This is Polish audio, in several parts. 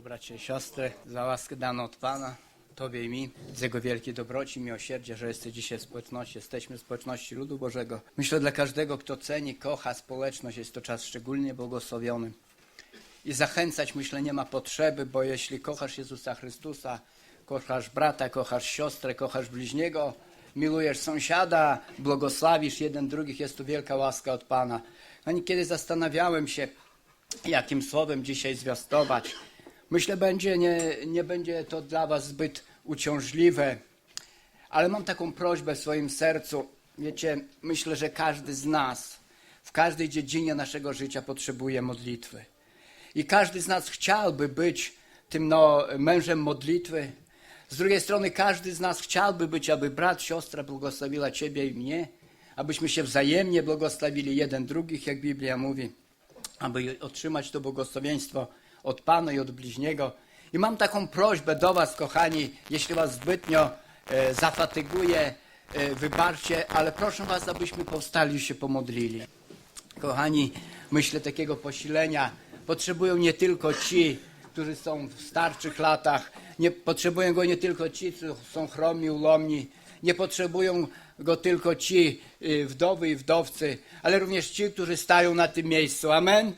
Bracia i siostry, za łaskę daną od Pana, Tobie i mi, z Jego wielkiej dobroci, miłosierdzia, że jesteś dzisiaj w społeczności, jesteśmy w społeczności ludu Bożego. Myślę, dla każdego, kto ceni, kocha społeczność, jest to czas szczególnie błogosławiony. I zachęcać, myślę, nie ma potrzeby, bo jeśli kochasz Jezusa Chrystusa, kochasz brata, kochasz siostrę, kochasz bliźniego, milujesz sąsiada, błogosławisz jeden drugich, jest to wielka łaska od Pana. No niekiedy zastanawiałem się, jakim słowem dzisiaj zwiastować. Myślę, będzie, nie, nie będzie to dla Was zbyt uciążliwe, ale mam taką prośbę w swoim sercu. Wiecie, myślę, że każdy z nas w każdej dziedzinie naszego życia potrzebuje modlitwy. I każdy z nas chciałby być tym no, mężem modlitwy. Z drugiej strony każdy z nas chciałby być, aby brat, siostra błogosławiła Ciebie i mnie, abyśmy się wzajemnie błogosławili jeden drugich, jak Biblia mówi, aby otrzymać to błogosławieństwo od Pana i od bliźniego. I mam taką prośbę do Was, kochani, jeśli Was zbytnio e, zafatyguje, e, wybaczcie, ale proszę Was, abyśmy powstali i się pomodlili. Kochani, myślę takiego posilenia potrzebują nie tylko ci, którzy są w starszych latach, nie potrzebują go nie tylko ci, którzy są chromi, ulomni, nie potrzebują go tylko ci y, wdowy i wdowcy, ale również ci, którzy stają na tym miejscu. Amen?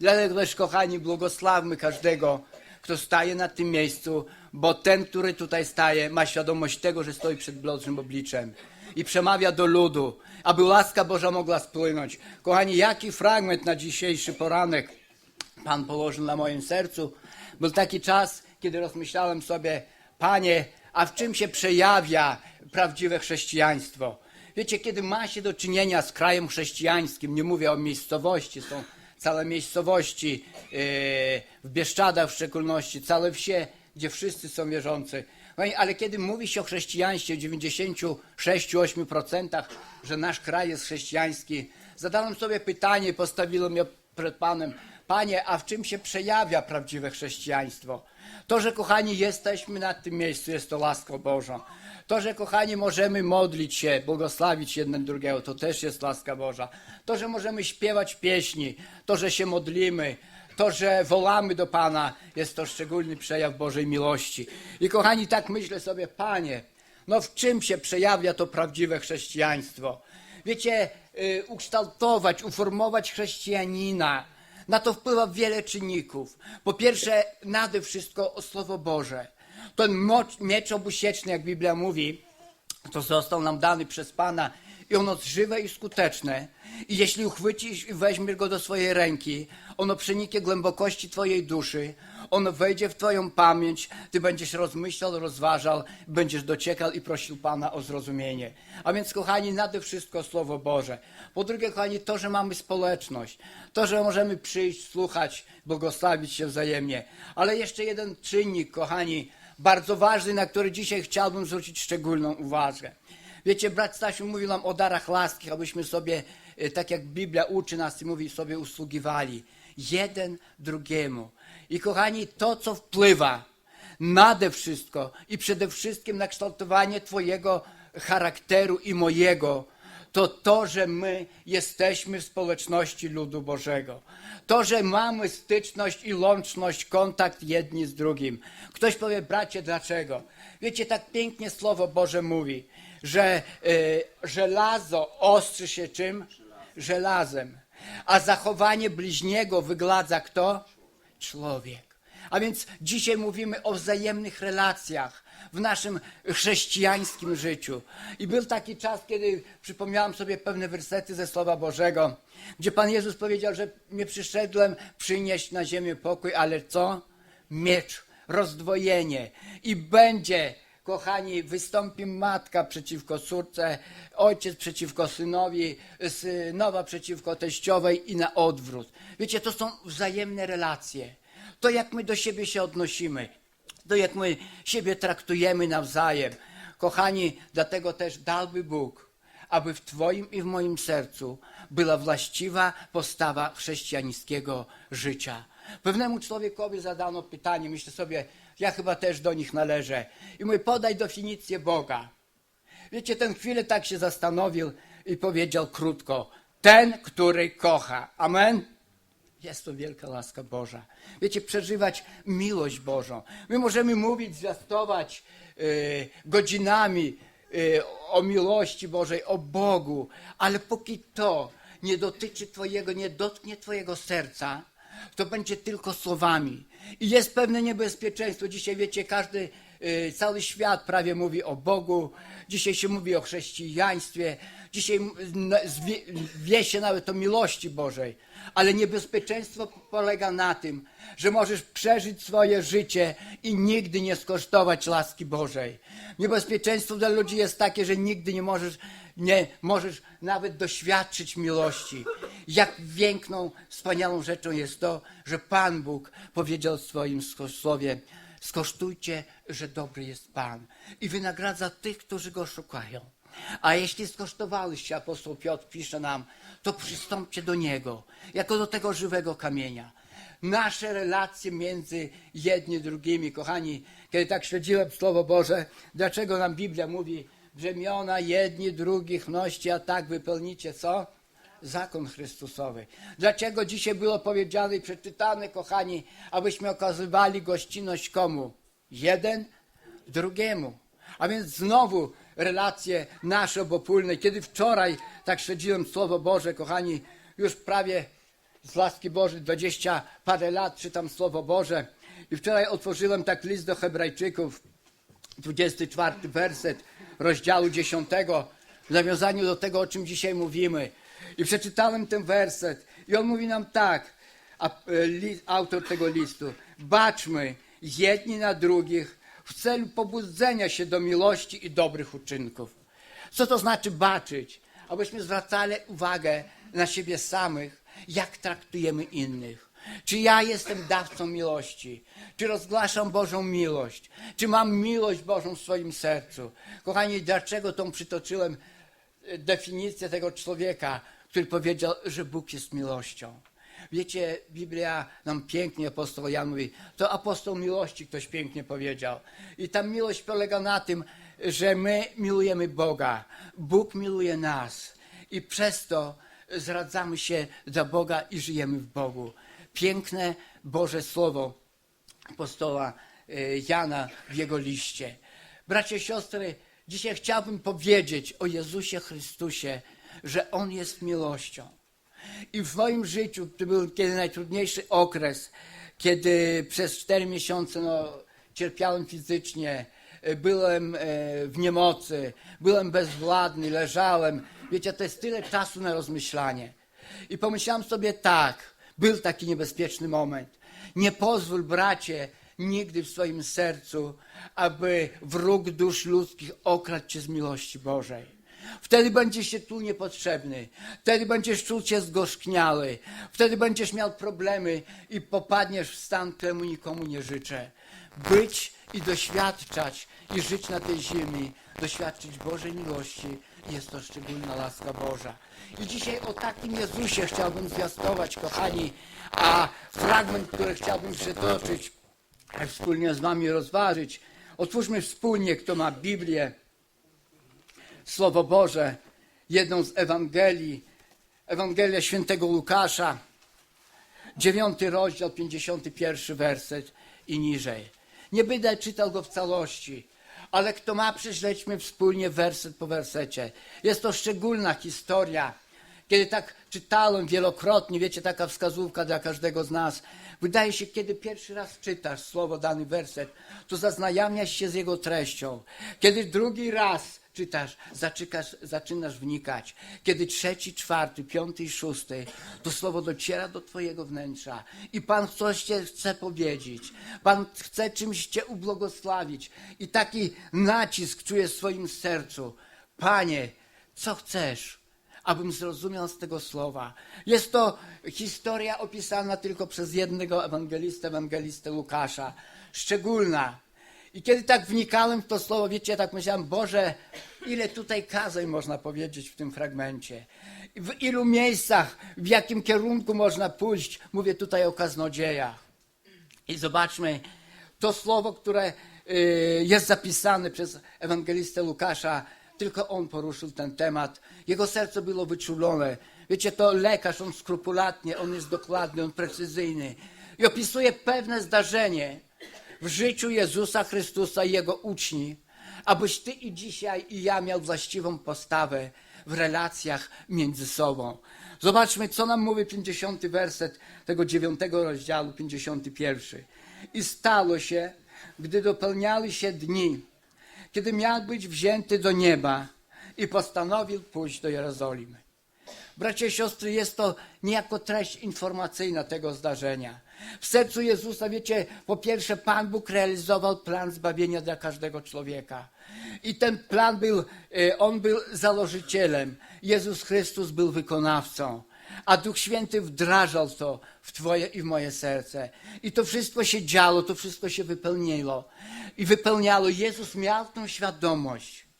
Dlatego też, kochani, błogosławmy każdego, kto staje na tym miejscu, bo ten, który tutaj staje, ma świadomość tego, że stoi przed Bożym obliczem i przemawia do ludu, aby łaska Boża mogła spłynąć. Kochani, jaki fragment na dzisiejszy poranek Pan położył na moim sercu? Był taki czas, kiedy rozmyślałem sobie, Panie, a w czym się przejawia prawdziwe chrześcijaństwo? Wiecie, kiedy ma się do czynienia z krajem chrześcijańskim, nie mówię o miejscowości, są całe miejscowości, yy, w Bieszczadach w szczególności, całe wsie, gdzie wszyscy są wierzący. Kochani, Ale kiedy mówi się o chrześcijaństwie w 96-8%, że nasz kraj jest chrześcijański, zadałem sobie pytanie, postawiłem je przed Panem, Panie, a w czym się przejawia prawdziwe chrześcijaństwo? To, że kochani jesteśmy na tym miejscu, jest to łaska Boża. To, że kochani możemy modlić się, błogosławić jeden drugiego, to też jest łaska Boża. To, że możemy śpiewać pieśni, to, że się modlimy, to, że wołamy do Pana, jest to szczególny przejaw Bożej miłości. I kochani, tak myślę sobie, Panie, no w czym się przejawia to prawdziwe chrześcijaństwo? Wiecie, y, ukształtować, uformować chrześcijanina, na to wpływa wiele czynników. Po pierwsze, nade wszystko o Słowo Boże. Ten miecz obusieczny, jak Biblia mówi, to został nam dany przez Pana i ono jest żywe i skuteczne. I jeśli uchwycisz i weźmiesz go do swojej ręki, ono przeniknie głębokości Twojej duszy, ono wejdzie w Twoją pamięć, Ty będziesz rozmyślał, rozważał, będziesz dociekał i prosił Pana o zrozumienie. A więc, kochani, nade wszystko Słowo Boże. Po drugie, kochani, to, że mamy społeczność, to, że możemy przyjść, słuchać, błogosławić się wzajemnie. Ale jeszcze jeden czynnik, kochani, bardzo ważny, na który dzisiaj chciałbym zwrócić szczególną uwagę. Wiecie, brat Stasiu mówił nam o darach łaski, abyśmy sobie, e, tak jak Biblia uczy nas i mówi, sobie usługiwali jeden drugiemu. I kochani, to, co wpływa nade wszystko i przede wszystkim na kształtowanie Twojego charakteru i mojego, to to, że my jesteśmy w społeczności ludu Bożego. To, że mamy styczność i łączność, kontakt jedni z drugim. Ktoś powie, bracie, dlaczego? Wiecie, tak pięknie Słowo Boże mówi, że y, żelazo ostrzy się czym? Żelazem. A zachowanie bliźniego wygladza kto? Człowiek. A więc dzisiaj mówimy o wzajemnych relacjach w naszym chrześcijańskim życiu. I był taki czas, kiedy przypomniałem sobie pewne wersety ze Słowa Bożego, gdzie Pan Jezus powiedział, że nie przyszedłem przynieść na ziemię pokój, ale co? Miecz, rozdwojenie. I będzie, kochani, wystąpi matka przeciwko córce, ojciec przeciwko synowi, synowa przeciwko teściowej i na odwrót. Wiecie, to są wzajemne relacje. To jak my do siebie się odnosimy, to jak my siebie traktujemy nawzajem. Kochani, dlatego też dałby Bóg, aby w Twoim i w moim sercu była właściwa postawa chrześcijańskiego życia. Pewnemu człowiekowi zadano pytanie, myślę sobie, ja chyba też do nich należę. I mój podaj definicję Boga. Wiecie, ten chwilę tak się zastanowił i powiedział krótko: Ten, który kocha. Amen? Jest to wielka łaska Boża. Wiecie, przeżywać miłość Bożą. My możemy mówić, zwiastować e, godzinami e, o miłości Bożej, o Bogu, ale póki to nie dotyczy Twojego, nie dotknie Twojego serca, to będzie tylko słowami. I jest pewne niebezpieczeństwo. Dzisiaj wiecie, każdy, y, cały świat prawie mówi o Bogu. Dzisiaj się mówi o chrześcijaństwie. Dzisiaj m- n- zwie, wie się nawet o miłości Bożej. Ale niebezpieczeństwo polega na tym, że możesz przeżyć swoje życie i nigdy nie skosztować łaski Bożej. Niebezpieczeństwo dla ludzi jest takie, że nigdy nie możesz, nie możesz nawet doświadczyć miłości. Jak piękną, wspaniałą rzeczą jest to, że Pan Bóg powiedział w swoim słowie, skosztujcie, że dobry jest Pan i wynagradza tych, którzy Go szukają. A jeśli skosztowaliście, apostoł Piotr pisze nam, to przystąpcie do Niego, jako do tego żywego kamienia. Nasze relacje między jedni drugimi, kochani, kiedy tak śledziłem Słowo Boże, dlaczego nam Biblia mówi, brzemiona jedni drugich noście, a tak wypełnicie co? Zakon Chrystusowy. Dlaczego dzisiaj było powiedziane i przeczytane, kochani, abyśmy okazywali gościnność komu? Jeden drugiemu. A więc znowu relacje nasze obopólne. Kiedy wczoraj tak śledziłem Słowo Boże, kochani, już prawie z łaski Bożej, dwadzieścia parę lat czytam Słowo Boże i wczoraj otworzyłem tak list do hebrajczyków, 24 werset rozdziału 10, w nawiązaniu do tego, o czym dzisiaj mówimy. I przeczytałem ten werset i on mówi nam tak, e, autor tego listu, baczmy jedni na drugich w celu pobudzenia się do miłości i dobrych uczynków. Co to znaczy baczyć? Abyśmy zwracali uwagę na siebie samych, jak traktujemy innych. Czy ja jestem dawcą miłości? Czy rozgłaszam Bożą miłość? Czy mam miłość Bożą w swoim sercu? Kochani, dlaczego tą przytoczyłem definicję tego człowieka, który powiedział, że Bóg jest miłością? Wiecie, Biblia nam pięknie, apostoł Jan mówi, to apostoł miłości ktoś pięknie powiedział. I ta miłość polega na tym, że my miłujemy Boga, Bóg miluje nas i przez to zradzamy się dla Boga i żyjemy w Bogu. Piękne Boże Słowo apostoła e, Jana w jego liście. Bracia i siostry, dzisiaj chciałbym powiedzieć o Jezusie Chrystusie, że On jest miłością. I w moim życiu to był kiedy najtrudniejszy okres, kiedy przez cztery miesiące no, cierpiałem fizycznie, e, byłem e, w niemocy, byłem bezwładny, leżałem. Wiecie, to jest tyle czasu na rozmyślanie. I pomyślałem sobie tak, był taki niebezpieczny moment. Nie pozwól, bracie, nigdy w swoim sercu, aby wróg dusz ludzkich okradł cię z miłości Bożej. Wtedy będziesz się tu niepotrzebny. Wtedy będziesz czuł się zgorzkniały. Wtedy będziesz miał problemy i popadniesz w stan, któremu nikomu nie życzę. Być i doświadczać i żyć na tej ziemi, doświadczyć Bożej miłości jest to szczególna łaska Boża. I dzisiaj o takim Jezusie chciałbym zwiastować, kochani, a fragment, który chciałbym przytoczyć, wspólnie z wami rozważyć. Otwórzmy wspólnie, kto ma Biblię. Słowo Boże, jedną z Ewangelii, Ewangelia świętego Łukasza, dziewiąty rozdział, 51 werset i niżej. Nie będę czytał go w całości, ale kto ma, prześledźmy wspólnie werset po wersecie. Jest to szczególna historia. Kiedy tak czytałem wielokrotnie, wiecie, taka wskazówka dla każdego z nas. Wydaje się, kiedy pierwszy raz czytasz słowo, dany werset, to zaznajamiasz się z jego treścią. Kiedy drugi raz czytasz, zaczykasz, zaczynasz wnikać. Kiedy trzeci, czwarty, piąty i szósty, to słowo dociera do Twojego wnętrza i Pan coś Cię chce powiedzieć. Pan chce czymś Cię ubłogosławić i taki nacisk czuje w swoim sercu. Panie, co chcesz? Abym zrozumiał z tego słowa. Jest to historia opisana tylko przez jednego ewangelistę, ewangelistę Łukasza. Szczególna. I kiedy tak wnikałem w to słowo, wiecie, ja tak myślałem, Boże, ile tutaj kazań można powiedzieć w tym fragmencie. W ilu miejscach, w jakim kierunku można pójść. Mówię tutaj o kaznodziejach. I zobaczmy, to słowo, które y, jest zapisane przez ewangelistę Łukasza, tylko on poruszył ten temat. Jego serce było wyczulone. Wiecie, to lekarz, on skrupulatnie, on jest dokładny, on precyzyjny. I opisuje pewne zdarzenie w życiu Jezusa Chrystusa i Jego uczni, abyś Ty i dzisiaj i ja miał właściwą postawę w relacjach między sobą. Zobaczmy, co nam mówi 50 werset tego 9 rozdziału, 51. I stało się, gdy dopełniały się dni, kiedy miał być wzięty do nieba i postanowił pójść do Jerozolimy. Bracia i siostry, jest to niejako treść informacyjna tego zdarzenia. W sercu Jezusa, wiecie, po pierwsze, Pan Bóg realizował plan zbawienia dla każdego człowieka. I ten plan był, e, on był założycielem. Jezus Chrystus był wykonawcą. A Duch Święty wdrażał to w Twoje i w moje serce. I to wszystko się działo, to wszystko się wypełniło. I wypełniało. Jezus miał tą świadomość.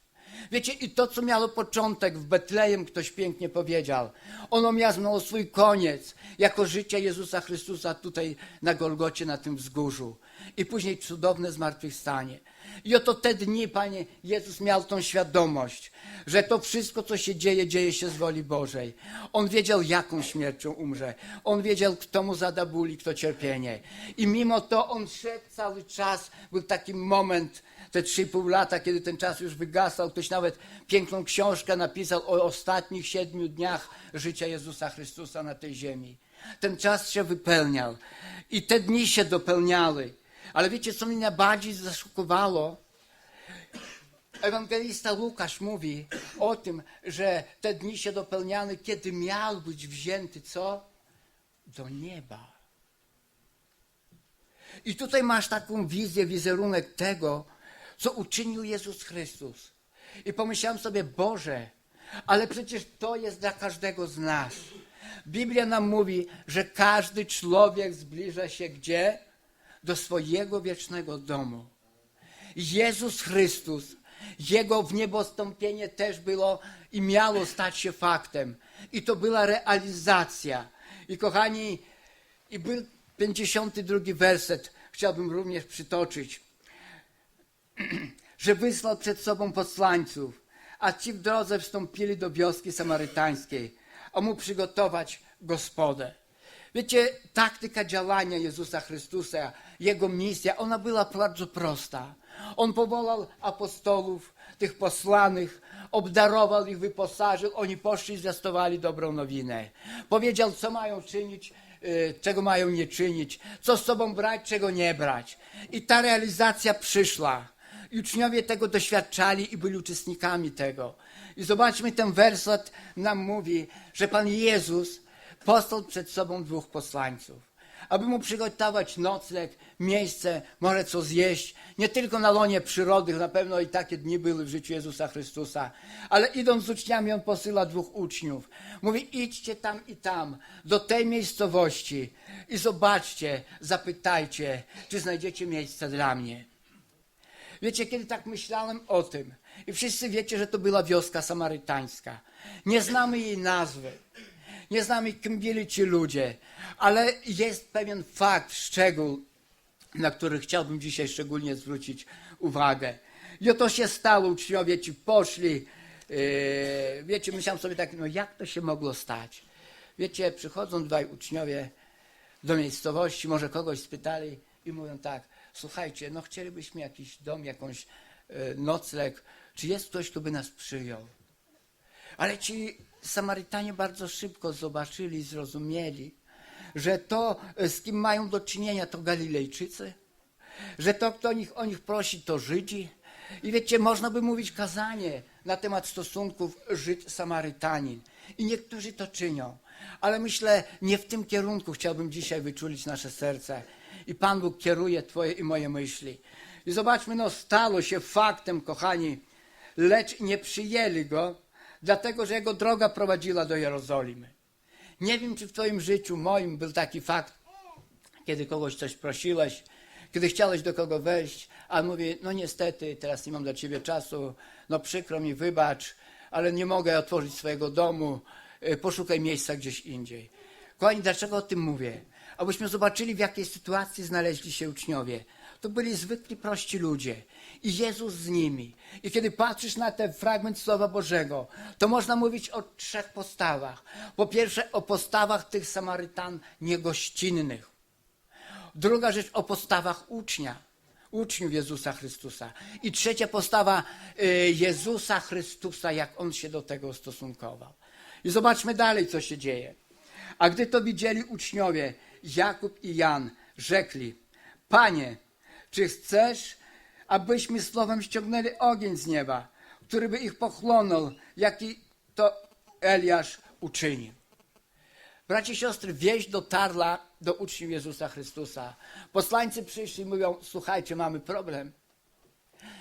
Wiecie, i to, co miało początek w Betlejem, ktoś pięknie powiedział, ono miało swój koniec, jako życie Jezusa Chrystusa tutaj na Golgocie, na tym wzgórzu. I później cudowne zmartwychwstanie. I oto te dni, Panie, Jezus miał tą świadomość, że to wszystko, co się dzieje, dzieje się z woli Bożej. On wiedział, jaką śmiercią umrze. On wiedział, kto mu zada ból i kto cierpienie. I mimo to on szedł cały czas. Był taki moment, te 3,5 lata, kiedy ten czas już wygasał. Ktoś nawet piękną książkę napisał o ostatnich siedmiu dniach życia Jezusa Chrystusa na tej ziemi. Ten czas się wypełniał i te dni się dopełniały. Ale wiecie, co mnie najbardziej zaszokowało? Ewangelista Łukasz mówi o tym, że te dni się dopełniały, kiedy miał być wzięty co? Do nieba. I tutaj masz taką wizję, wizerunek tego, co uczynił Jezus Chrystus. I pomyślałem sobie, Boże, ale przecież to jest dla każdego z nas. Biblia nam mówi, że każdy człowiek zbliża się gdzie? Do swojego wiecznego domu. Jezus Chrystus, Jego wniebostąpienie też było i miało stać się faktem. I to była realizacja. I kochani, i był 52 werset, chciałbym również przytoczyć że wysłał przed sobą posłańców, a ci w drodze wstąpili do wioski samarytańskiej, a mu przygotować gospodę. Wiecie, taktyka działania Jezusa Chrystusa, jego misja, ona była bardzo prosta. On powołał apostolów, tych posłanych, obdarował ich, wyposażył, oni poszli i zwiastowali dobrą nowinę. Powiedział, co mają czynić, y, czego mają nie czynić, co z sobą brać, czego nie brać. I ta realizacja przyszła. Uczniowie tego doświadczali i byli uczestnikami tego. I zobaczmy, ten werset nam mówi, że Pan Jezus posłał przed sobą dwóch posłańców, aby mu przygotować nocleg, miejsce, może co zjeść, nie tylko na łonie przyrody, na pewno i takie dni były w życiu Jezusa Chrystusa, ale idąc z uczniami, on posyła dwóch uczniów. Mówi, idźcie tam i tam, do tej miejscowości i zobaczcie, zapytajcie, czy znajdziecie miejsce dla mnie. Wiecie, kiedy tak myślałem o tym, i wszyscy wiecie, że to była wioska samarytańska. Nie znamy jej nazwy, nie znamy, kim byli ci ludzie, ale jest pewien fakt, szczegół, na który chciałbym dzisiaj szczególnie zwrócić uwagę. I oto się stało, uczniowie ci poszli, yy, wiecie, myślałem sobie tak, no jak to się mogło stać? Wiecie, przychodzą dwaj uczniowie do miejscowości, może kogoś spytali i mówią tak, słuchajcie, no chcielibyśmy jakiś dom, jakąś e, nocleg, czy jest ktoś, kto by nas przyjął? Ale ci Samarytanie bardzo szybko zobaczyli, zrozumieli, że to, e, z kim mają do czynienia, to Galilejczycy, że to, kto o nich, o nich prosi, to Żydzi. I wiecie, można by mówić kazanie na temat stosunków Żyd-Samarytanin. I niektórzy to czynią. Ale myślę, nie w tym kierunku chciałbym dzisiaj wyczulić nasze serce. I Pan Bóg kieruje Twoje i moje myśli. I zobaczmy, no stało się faktem, kochani, lecz nie przyjęli Go, dlatego że Jego droga prowadziła do Jerozolimy. Nie wiem, czy w Twoim życiu, moim, był taki fakt, kiedy kogoś coś prosiłeś, kiedy chciałeś do kogo wejść, a mówi, no niestety, teraz nie mam dla Ciebie czasu, no przykro mi, wybacz, ale nie mogę otworzyć swojego domu, y, poszukaj miejsca gdzieś indziej. Kochani, dlaczego o tym mówię? Abyśmy zobaczyli, w jakiej sytuacji znaleźli się uczniowie. To byli zwykli, prości ludzie. I Jezus z nimi. I kiedy patrzysz na ten fragment Słowa Bożego, to można mówić o trzech postawach. Po pierwsze, o postawach tych Samarytan niegościnnych. Druga rzecz o postawach ucznia, uczniów Jezusa Chrystusa. I trzecia postawa y, Jezusa Chrystusa, jak on się do tego ustosunkował. I zobaczmy dalej, co się dzieje. A gdy to widzieli uczniowie, Jakub i Jan rzekli: Panie, czy chcesz, abyśmy słowem ściągnęli ogień z nieba, który by ich pochłonął, jaki to Eliasz uczynił? Bracia i siostry, wieść dotarła do uczniów Jezusa Chrystusa. Posłańcy przyszli i mówią: Słuchajcie, mamy problem.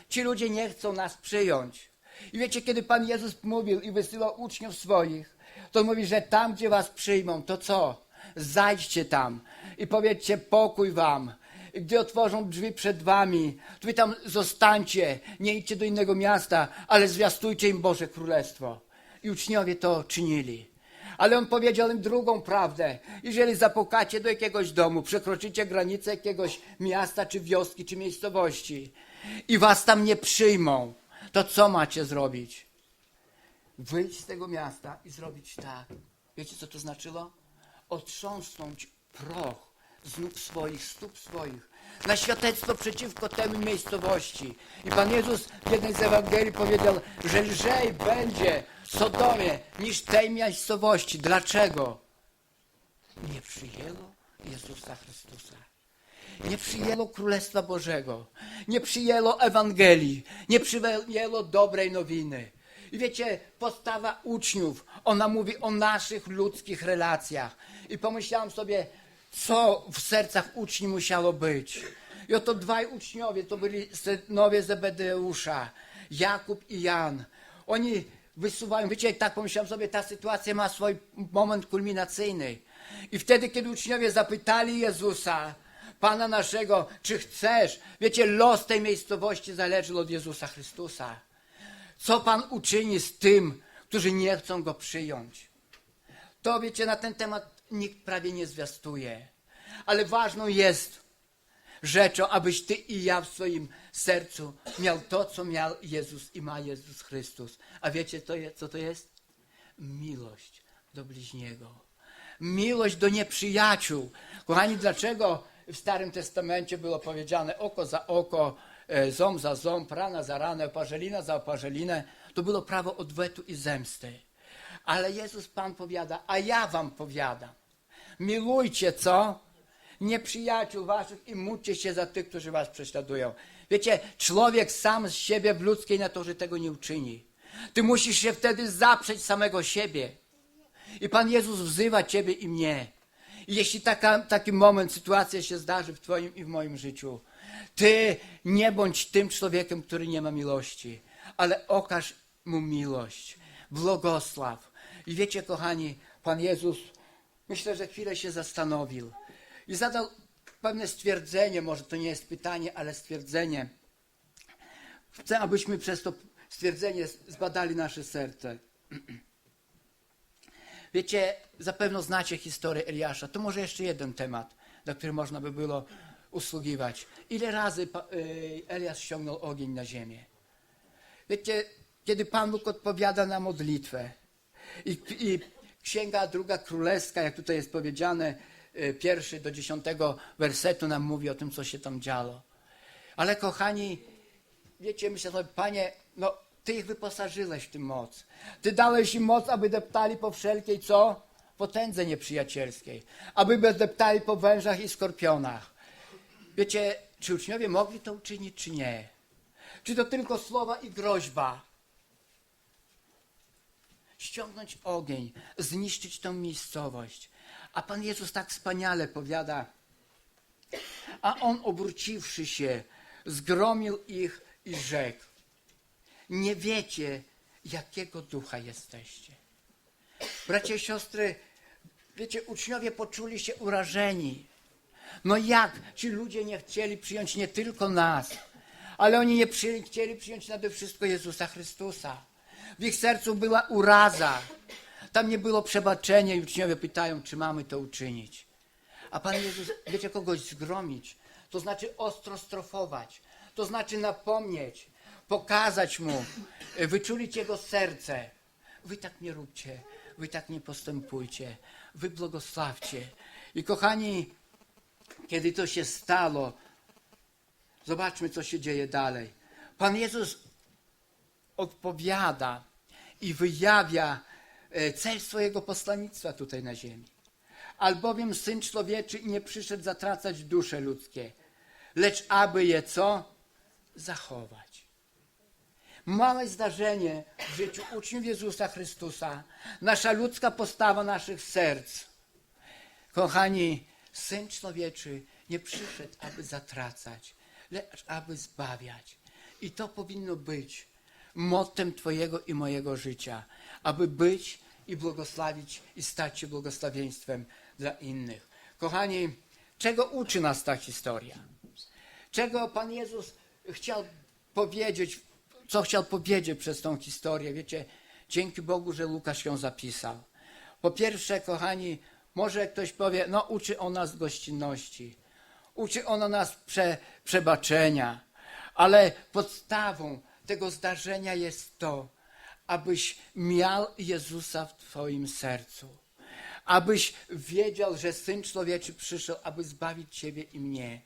Ci ludzie nie chcą nas przyjąć. I wiecie, kiedy Pan Jezus mówił i wysyłał uczniów swoich, to mówi, że tam, gdzie was przyjmą, to co? Zajdźcie tam i powiedzcie pokój wam. Gdy otworzą drzwi przed wami, to wy tam zostańcie, nie idźcie do innego miasta, ale zwiastujcie im Boże Królestwo. I uczniowie to czynili. Ale on powiedział im drugą prawdę. Jeżeli zapukacie do jakiegoś domu, przekroczycie granicę jakiegoś miasta, czy wioski, czy miejscowości i was tam nie przyjmą, to co macie zrobić? Wyjść z tego miasta i zrobić tak. Wiecie, co to znaczyło? Otrząsnąć proch z nóg swoich, stóp swoich, na świadectwo przeciwko temu miejscowości. I Pan Jezus w jednej z Ewangelii powiedział, że lżej będzie Sodomie niż tej miejscowości. Dlaczego? Nie przyjęło Jezusa Chrystusa. Nie przyjęło Królestwa Bożego. Nie przyjęło Ewangelii. Nie przyjęło dobrej nowiny. I wiecie, postawa uczniów, ona mówi o naszych ludzkich relacjach. I pomyślałem sobie, co w sercach uczniów musiało być. I oto dwaj uczniowie, to byli synowie Zebedeusza, Jakub i Jan. Oni wysuwają, wiecie, tak pomyślałem sobie, ta sytuacja ma swój moment kulminacyjny. I wtedy, kiedy uczniowie zapytali Jezusa, Pana naszego, czy chcesz, wiecie, los tej miejscowości zależy od Jezusa Chrystusa. Co Pan uczyni z tym, którzy nie chcą Go przyjąć? To, wiecie, na ten temat nikt prawie nie zwiastuje. Ale ważną jest rzeczą, abyś Ty i ja w swoim sercu miał to, co miał Jezus i ma Jezus Chrystus. A wiecie, to je, co to jest? Miłość do bliźniego. Miłość do nieprzyjaciół. Kochani, dlaczego w Starym Testamencie było powiedziane oko za oko, e, ząb za ząb, rana za ranę, oparzelina za oparzelinę? To było prawo odwetu i zemsty. Ale Jezus Pan powiada, a ja wam powiadam. Milujcie co? Nieprzyjaciół waszych i módlcie się za tych, którzy was prześladują. Wiecie, człowiek sam z siebie w ludzkiej naturze tego nie uczyni. Ty musisz się wtedy zaprzeć samego siebie. I Pan Jezus wzywa ciebie i mnie. I jeśli taka, taki moment, sytuacja się zdarzy w twoim i w moim życiu, ty nie bądź tym człowiekiem, który nie ma miłości, ale okaż mu miłość, błogosław. I wiecie, kochani, Pan Jezus, myślę, że chwilę się zastanowił i zadał pewne stwierdzenie, może to nie jest pytanie, ale stwierdzenie. Chcę, abyśmy przez to stwierdzenie zbadali nasze serce. Wiecie, zapewne znacie historię Eliasza. To może jeszcze jeden temat, na który można by było usługiwać. Ile razy y, Eliasz ściągnął ogień na ziemię? Wiecie, kiedy Pan Bóg odpowiada na modlitwę i, i Księga Druga Królewska, jak tutaj jest powiedziane, y, pierwszy do dziesiątego wersetu nam mówi o tym, co się tam działo. Ale kochani, wiecie, myślę sobie, Panie, no Ty ich wyposażyłeś w tym moc. Ty dałeś im moc, aby deptali po wszelkiej co? Potędze nieprzyjacielskiej. Aby deptali po wężach i skorpionach. Wiecie, czy uczniowie mogli to uczynić, czy nie? Czy to tylko słowa i groźba? Ściągnąć ogień, zniszczyć tą miejscowość. A Pan Jezus tak wspaniale powiada, a On obróciwszy się, zgromił ich i rzekł, nie wiecie, jakiego ducha jesteście. Bracia i siostry, wiecie, uczniowie poczuli się urażeni. No jak ci ludzie nie chcieli przyjąć nie tylko nas, ale oni nie przyjęli, chcieli przyjąć nade wszystko Jezusa Chrystusa. W ich sercu była uraza. Tam nie było przebaczenia i uczniowie pytają, czy mamy to uczynić. A Pan Jezus, wiecie, kogoś zgromić, to znaczy ostro strofować, to znaczy napomnieć, pokazać mu, wyczulić jego serce. Wy tak nie róbcie, wy tak nie postępujcie, wy błogosławcie. I kochani, kiedy to się stało, zobaczmy, co się dzieje dalej. Pan Jezus odpowiada i wyjawia e, cel swojego poslanictwa tutaj na ziemi. Albowiem Syn Człowieczy nie przyszedł zatracać dusze ludzkie, lecz aby je co? Zachować. Małe zdarzenie w życiu uczniów Jezusa Chrystusa, nasza ludzka postawa naszych serc. Kochani, Syn Człowieczy nie przyszedł, aby zatracać, lecz aby zbawiać. I to powinno być mottem Twojego i mojego życia, aby być i błogosławić i stać się błogosławieństwem dla innych. Kochani, czego uczy nas ta historia? Czego Pan Jezus chciał powiedzieć, co chciał powiedzieć przez tą historię? Wiecie, dzięki Bogu, że Łukasz ją zapisał. Po pierwsze, kochani, może ktoś powie, no uczy on nas gościnności, uczy ona nas prze, przebaczenia, ale podstawą tego zdarzenia jest to, abyś miał Jezusa w Twoim sercu. Abyś wiedział, że Syn Człowieczy przyszedł, aby zbawić Ciebie i mnie.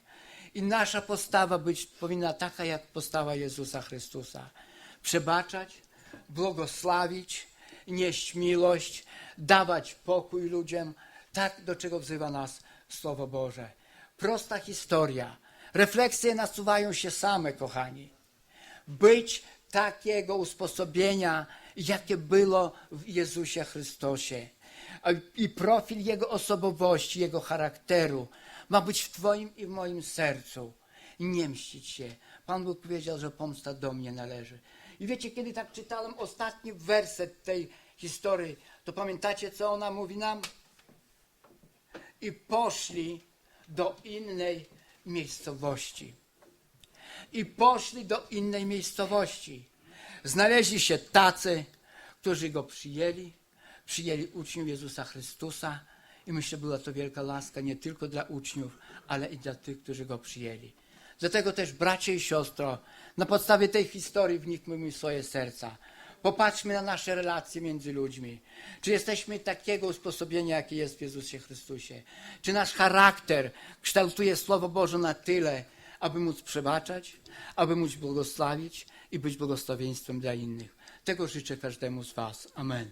I nasza postawa być powinna taka, jak postawa Jezusa Chrystusa. Przebaczać, błogosławić, nieść miłość, dawać pokój ludziom, tak do czego wzywa nas Słowo Boże. Prosta historia. Refleksje nasuwają się same, kochani być takiego usposobienia, jakie było w Jezusie Chrystusie. I profil Jego osobowości, Jego charakteru ma być w Twoim i w moim sercu. Nie mścić się. Pan Bóg powiedział, że pomsta do mnie należy. I wiecie, kiedy tak czytałem ostatni werset tej historii, to pamiętacie, co ona mówi nam? I poszli do innej miejscowości i poszli do innej miejscowości. Znaleźli się tacy, którzy go przyjęli, przyjęli uczniów Jezusa Chrystusa i myślę, była to wielka laska nie tylko dla uczniów, ale i dla tych, którzy go przyjęli. Dlatego też, bracie i siostro, na podstawie tej historii wniknijmy w swoje serca. Popatrzmy na nasze relacje między ludźmi. Czy jesteśmy takiego usposobienia, jakie jest w Jezusie Chrystusie? Czy nasz charakter kształtuje Słowo Boże na tyle, aby móc przebaczać, aby móc błogosławić i być błogosławieństwem dla innych? Tego życzę każdemu z Was. Amen.